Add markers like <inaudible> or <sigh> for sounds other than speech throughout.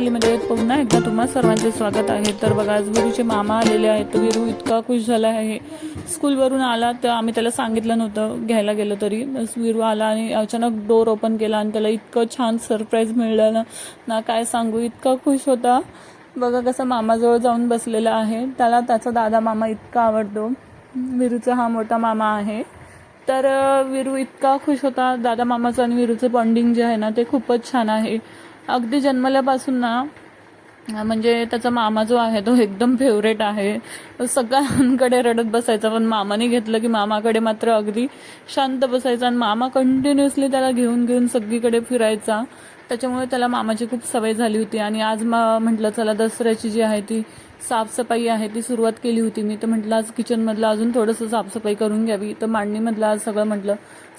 फॅमिलीमध्ये पुन्हा एकदा तुम्हा सर्वांचे स्वागत आहे. तर बघा आज गुरुचे मामा आलेले आहेत. विरू इतका खुश झाला आहे. स्कूलवरून आला तर आम्ही त्याला सांगितलं नव्हतं घ्यायला गेलं तरी. बस विरू आला आणि अचानक डोर ओपन केला आणि त्याला इतकं छान सरप्राईज मिळलं ना. ना काय सांगू इतका खुश होता. बघा कसं मामाजवळ जाऊन बसलेला आहे. त्याला त्याचा दादा मामा इतका आवडतो. विरूचा हा मोठा मामा आहे. तर विरू इतका खुश होता. दादा मामाचं आणि विरूचं बॉन्डिंग जे आहे ना ते खूपच छान आहे. अगदी जन्मल्यापासून ना म्हणजे त्याचा मामा जो आहे तो एकदम फेवरेट आहे. सगळ्यांकडे रडत बसायचा पण मामाने घेतलं की मामाकडे मात्र अगदी शांत बसायचा आणि मामा कंटिन्युअसली त्याला घेऊन घेऊन सगळीकडे फिरायचा. त्याच्यामुळे त्याला मामाची खूप सवय झाली होती आणि आज मा म्हटलं चला दसऱ्याची जी आहे ती साफसफाई आहे ती सुरुवात केली होती. मी तर म्हटलं आज किचनमधलं अजून थोडंसं साफसफाई करून घ्यावी. तर मांडणीमधलं आज सगळं म्हटलं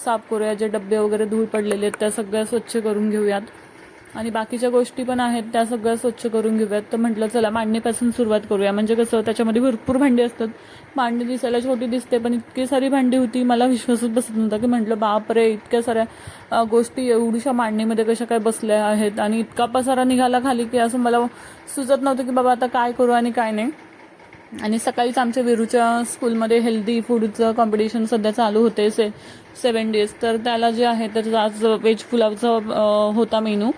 साफ करूया. जे डबे वगैरे धूळ पडलेले आहेत त्या सगळ्या स्वच्छ करून घेऊयात. आणि बाकीच्या गोष्टी पण आहेत त्या सगळ्या स्वच्छ करून घेऊयात. तर म्हटलं चला मांडणीपासून सुरुवात करूया. म्हणजे कसं त्याच्यामध्ये भरपूर भांडी असतात. मांडणी दिसायला छोटी दिसते पण इतकी सारी भांडी होती मला विश्वासच बसत नव्हता की म्हटलं बापरे इतक्या साऱ्या गोष्टी एवढ्याशा मांडणीमध्ये कशा काय बसल्या आहेत. आणि इतका पसारा निघाला खाली की असं मला सुचत नव्हतं की बाबा आता काय करू आणि काय नाही. आणि सकाळीच आमच्या विरूच्या स्कूलमध्ये हेल्दी फूडचं कॉम्पिटिशन सध्या चालू होते से सेवन डेज. तर त्याला जे आहे तर आज वेज पुलावचा होता मेनू.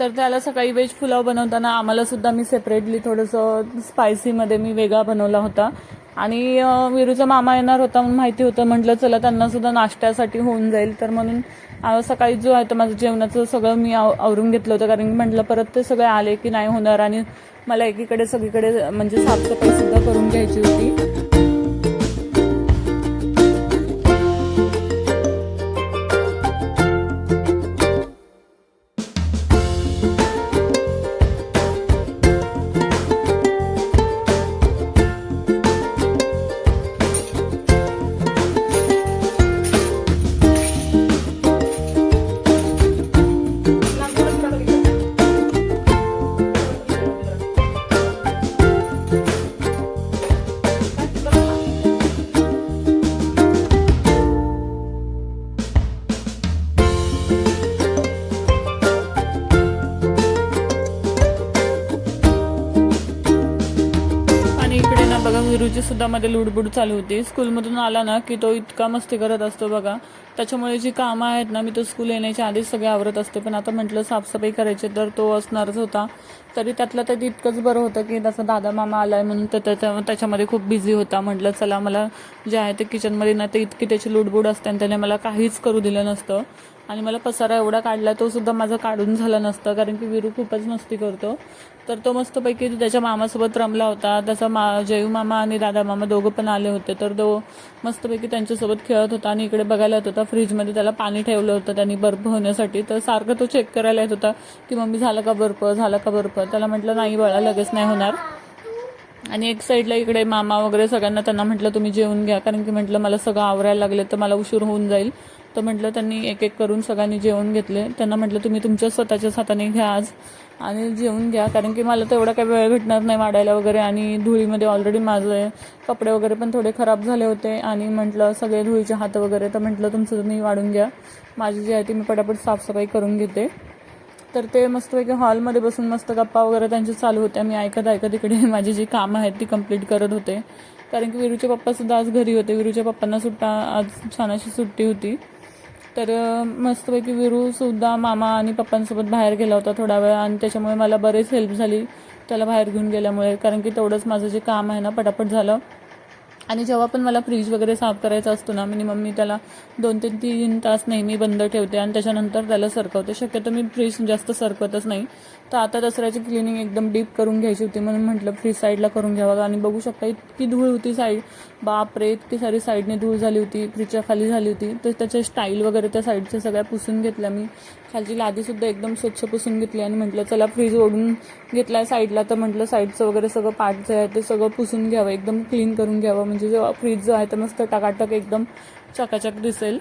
तर त्याला सकाळी व्हेज पुलाव बनवताना आम्हाला सुद्धा मी सेपरेटली थोडंसं स्पायसीमध्ये मी वेगळा बनवला होता. आणि विरूचा मामा येणार होता म्हणून माहिती होतं. म्हटलं चला त्यांना सुद्धा नाश्त्यासाठी होऊन जाईल. तर म्हणून सकाळी जो आहे तर माझं जेवणाचं सगळं मी आव- आवरून घेतलं होतं. कारण की म्हटलं परत ते सगळे आले की नाही होणार आणि मला एकीकडे सगळीकडे म्हणजे साफसफाई सुद्धा करून घ्यायची होती. आणि इकडे ना बघा विरूची सुद्धा मध्ये लुडबुड चालू होती. स्कूलमधून आला ना की तो इतका मस्ती करत असतो बघा. त्याच्यामुळे जी कामं आहेत ना मी तो स्कूल येण्याच्या आधीच सगळे आवरत असते. पण आता म्हटलं साफसफाई करायची तर तो असणारच होता. तरी त्यातलं तरी इतकंच बरं होतं की तसं दादा मामा आला आहे म्हणून तर त्याच्या त्याच्यामध्ये खूप बिझी होता. म्हटलं चला मला जे आहे ते किचनमध्ये ना ते इतकी त्याची लुडबुड असते आणि त्याने मला काहीच करू दिलं नसतं. आणि मला पसारा एवढा काढला तो सुद्धा माझा काढून झाला नसतं कारण की विरू खूपच मस्ती करतो. तर तो मस्तपैकी त्याच्या मामासोबत रमला होता. त्याचा मा जयू मामा आणि दादा मामा दोघं पण आले होते. तर तो मस्तपैकी त्यांच्यासोबत खेळत होता आणि इकडे बघायला येत होता. फ्रीजमध्ये त्याला पाणी ठेवलं होतं त्यांनी बर्फ होण्यासाठी. तर सारखं तो चेक करायला येत होता की मम्मी झाला का बर्फ? झाला का बर्फ? त्याला म्हटलं नाही बाळा लगेच नाही होणार. आणि एक साईडला इकडे मामा वगैरे सगळ्यांना त्यांना म्हटलं तुम्ही जेवून घ्या. कारण की म्हटलं मला सगळं आवरायला लागले तर मला उशीर होऊन जाईल. तर म्हटलं त्यांनी एक एक करून सगळ्यांनी जेवण घेतले. त्यांना म्हटलं तुम्ही तुमच्या स्वतःच्याच हाताने घ्या आज आणि जेवून घ्या. कारण की मला तेवढा काही वेळ भेटणार नाही वाढायला वगैरे आणि धुळीमध्ये ऑलरेडी माझे कपडे वगैरे पण थोडे खराब झाले होते आणि म्हटलं सगळे धुळीचे हात वगैरे. तर म्हटलं तुमचं तुम्ही वाढून घ्या. माझी जी आहे ती मी पटापट साफसफाई करून घेते. तर ते मस्तपैकी हॉलमध्ये बसून मस्त गप्पा वगैरे त्यांच्या चालू होत्या मी ऐकत ऐकत इकडे <laughs> माझी जी कामं आहेत ती कंप्लीट करत होते. कारण की विरूचे पप्पासुद्धा आज घरी होते. विरूच्या पप्पांना सुट्टा आज छान अशी सुट्टी होती. तर मस्तपैकी विरूसुद्धा मामा आणि पप्पांसोबत बाहेर गेला होता थोडा वेळ आणि त्याच्यामुळे मला बरेच हेल्प झाली. त्याला बाहेर घेऊन गेल्यामुळे. कारण की तेवढंच माझं जे काम आहे ना पटापट झालं. आणि जेव्हा पण मला फ्रीज वगैरे साफ करायचा असतो ना मिनिमम मी त्याला दोन ते तीन तास नेहमी बंद ठेवते आणि त्याच्यानंतर त्याला सरकवते. शक्यतो मी फ्रीज जास्त सरकवतच नाही. तर आता दसऱ्याची क्लिनिंग एकदम डीप करून घ्यायची होती म्हणून म्हटलं फ्रीज साईडला करून घ्यावं. आणि बघू शकता इतकी धूळ होती साईड बापरे इतकी सारी साईडने धूळ झाली होती फ्रीजच्या खाली झाली होती. तर त्याचे स्टाईल वगैरे त्या साईडच्या सगळ्या पुसून घेतल्या मी. खालची लादीसुद्धा एकदम स्वच्छ पुसून घेतली आणि म्हटलं चला फ्रीज ओढून घेतला साईडला तर म्हटलं साईडचं वगैरे सगळं पार्ट जे आहे ते सगळं पुसून घ्यावं एकदम क्लीन करून घ्यावं. म्हणजे जेव्हा फ्रीज जो आहे तर मस्त टाकाटक एकदम चकाचक दिसेल.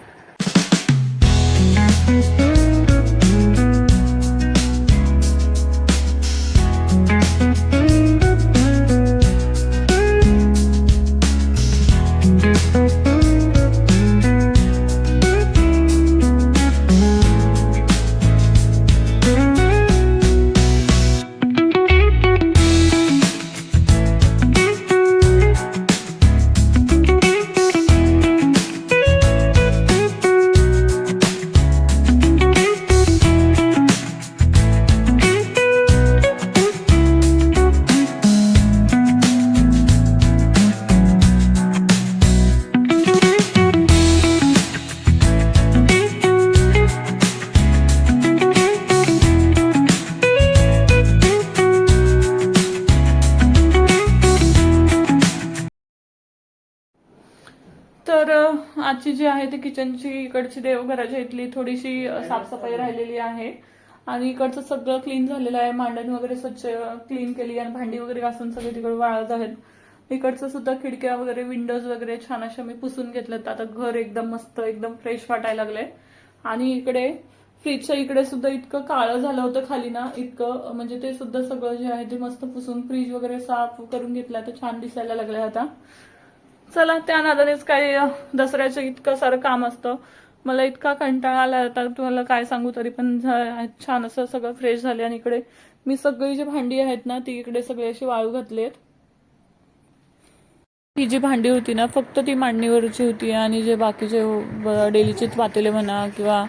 आजची जी आहे ती किचनची इकडची देवघराच्या इथली थोडीशी साफसफाई राहिलेली आहे. आणि इकडचं सगळं क्लीन झालेलं आहे. मांडण वगैरे स्वच्छ क्लीन केली आणि भांडी वगैरे घासून सगळे तिकडे वाळत आहेत. इकडचं सुद्धा खिडक्या वगैरे विंडोज वगैरे छान अशा मी पुसून घेतल्यात. आता घर एकदम मस्त एकदम फ्रेश वाटायला लागलंय. आणि इकडे फ्रीजच्या इकडे सुद्धा इतकं काळं झालं होतं खाली ना इतकं म्हणजे ते सुद्धा सगळं जे आहे ते मस्त पुसून फ्रीज वगैरे साफ करून घेतलं. तर छान दिसायला लागलंय आता. चला त्या नादानेच काही दसऱ्याचं इतकं सारं काम असतं. मला इतका कंटाळा आला आता तुम्हाला काय सांगू तरी पण छान असं सगळं फ्रेश झाले आणि इकडे मी सगळी जी भांडी आहेत ना ती इकडे सगळी अशी वाळू घातली आहेत ही जी भांडी होती ना फक्त ती मांडणीवरची होती आणि जे बाकीचे डेलीचे पातेले म्हणा किंवा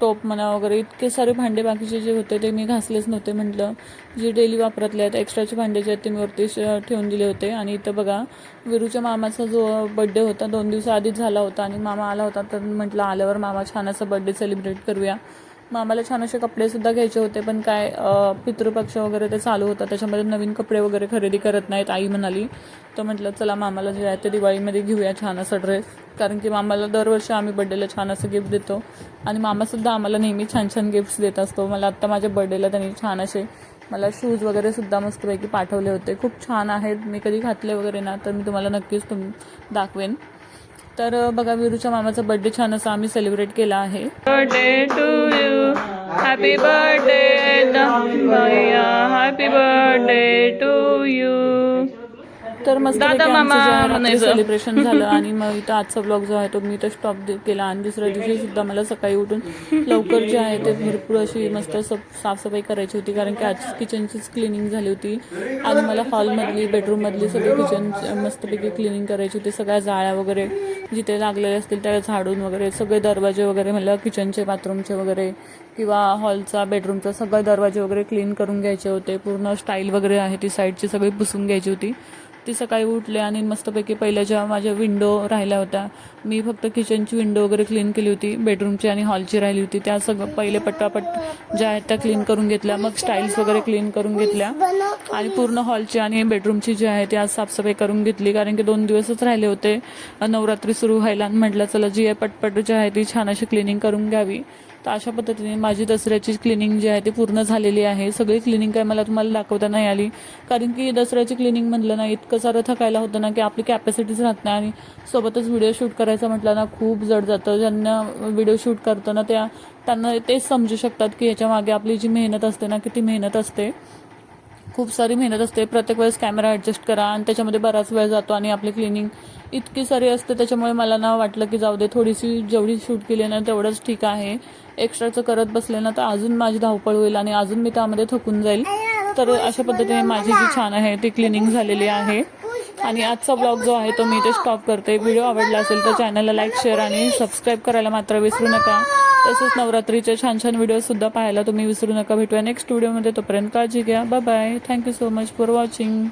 टोप म्हणा वगैरे इतके सारे भांडे बाकीचे जे होते ते मी घासलेच नव्हते म्हटलं. जे डेली वापरातले आहेत एक्स्ट्राचे भांडे जे आहेत ते मी वरती ठेवून दिले होते. आणि इथं बघा विरूच्या मामाचा जो बड्डे होता दोन दिवस आधीच झाला होता आणि मामा आला होता तर म्हटलं आल्यावर मामा छान असा बड्डे सेलिब्रेट करूया. मामाला छान असे कपडेसुद्धा घ्यायचे होते पण काय पितृपक्ष वगैरे ते चालू होता. त्याच्यामध्ये नवीन कपडे वगैरे खरेदी करत नाहीत आई म्हणाली. तर म्हटलं चला मामाला जे आहे ते दिवाळीमध्ये घेऊया छान असा ड्रेस कारण की मामाला दरवर्षी आम्ही बड्डेला छान असं गिफ्ट देतो. आणि मामासुद्धा आम्हाला नेहमी छान छान गिफ्ट्स देत असतो. मला आत्ता माझ्या बड्डेला त्यांनी छान असे मला शूज वगैरे सुद्धा मस्तपैकी पाठवले होते. खूप छान आहेत. मी कधी घातले वगैरे ना तर मी तुम्हाला नक्कीच तुम दाखवेन. तर बघा विरूच्या मामाचा बर्थडे छान असा आम्ही सेलिब्रेट केला आहे. Birthday to you happy birthday happy birthday to you तर मस्त सेलिब्रेशन झालं <laughs> आणि मग इथं आजचा ब्लॉग जो आहे तो मी इथं स्टॉप केला आणि दुसऱ्या दिवशी सुद्धा मला सकाळी उठून लवकर जे आहे ते भरपूर अशी मस्त सफ- साफसफाई करायची होती. कारण की आज किचनचीच क्लिनिंग झाली होती. आणि मला हॉलमधली बेडरूममधली सगळी किचन मस्तपैकी क्लिनिंग करायची होती. सगळ्या जाळ्या वगैरे जिथे लागलेले असतील त्या झाडून वगैरे सगळे दरवाजे वगैरे मला किचनचे बाथरूमचे वगैरे किंवा हॉलचा बेडरूमचा सगळे दरवाजे वगैरे क्लीन करून घ्यायचे होते. पूर्ण स्टाईल वगैरे आहे ती साईडची सगळी पुसून घ्यायची होती. ती सकाळी उठले आणि मस्तपैकी पहिल्या ज्या माझ्या विंडो राहिल्या होत्या मी फक्त किचनची विंडो वगैरे क्लीन केली होती बेडरूमची आणि हॉलची राहिली होती. त्या सगळं पहिले पट्टापट ज्या आहेत त्या क्लीन करून घेतल्या मग स्टाईल्स वगैरे क्लीन करून घेतल्या. आणि पूर्ण हॉलची आणि बेडरूमची जी आहे ती आज साफसफाई करून घेतली कारण की दोन दिवसच राहिले होते. नवरात्री सुरू व्हायला आणि म्हटलं चला जी आहे पटपट जी आहे ती छान अशी क्लिनिंग करून घ्यावी. तर अशा पद्धतीने माझी दसऱ्याची क्लिनिंग जी आहे ती पूर्ण झालेली आहे. सगळी क्लिनिंग काय मला तुम्हाला दाखवता नाही आली. कारण की दसऱ्याची क्लिनिंग म्हटलं ना इतकं सारं थकायला होतं ना की आपली कॅपॅसिटीच राहत नाही आणि सोबतच व्हिडिओ शूट करायचं म्हटलं ना खूप जड जातं. ज्यांना व्हिडिओ शूट करताना त्या त्यांना तेच समजू शकतात की याच्यामागे आपली जी मेहनत असते ना किती मेहनत असते. खूप सारी मेहनत असते. प्रत्येक वेळेस कॅमेरा ॲडजस्ट करा आणि त्याच्यामध्ये बराच वेळ जातो आणि आपली क्लिनिंग इतकी सारी असते. त्याच्यामुळे मला ना वाटलं की जाऊ दे थोडीशी जेवढी शूट केली ना तेवढंच ठीक आहे. एक्स्ट्राचं करत बसले ना तर अजून माझी धावपळ होईल आणि अजून मी त्यामध्ये थकून जाईल. तर अशा पद्धतीने माझी जी छान आहे ती क्लिनिंग झालेली आहे. आणि आजचा ब्लॉग जो आहे तो मी इथे स्टॉप करते. व्हिडिओ आवडला असेल तर चॅनलला लाईक शेअर आणि सबस्क्राईब करायला मात्र विसरू नका. तसेच नवरात्रीचे छान छान व्हिडिओ सुद्धा पाहायला तुम्ही विसरू नका. भेटूया नेक्स्ट व्हिडिओमध्ये तोपर्यंत काळजी घ्या. Bye bye thank you so much for watching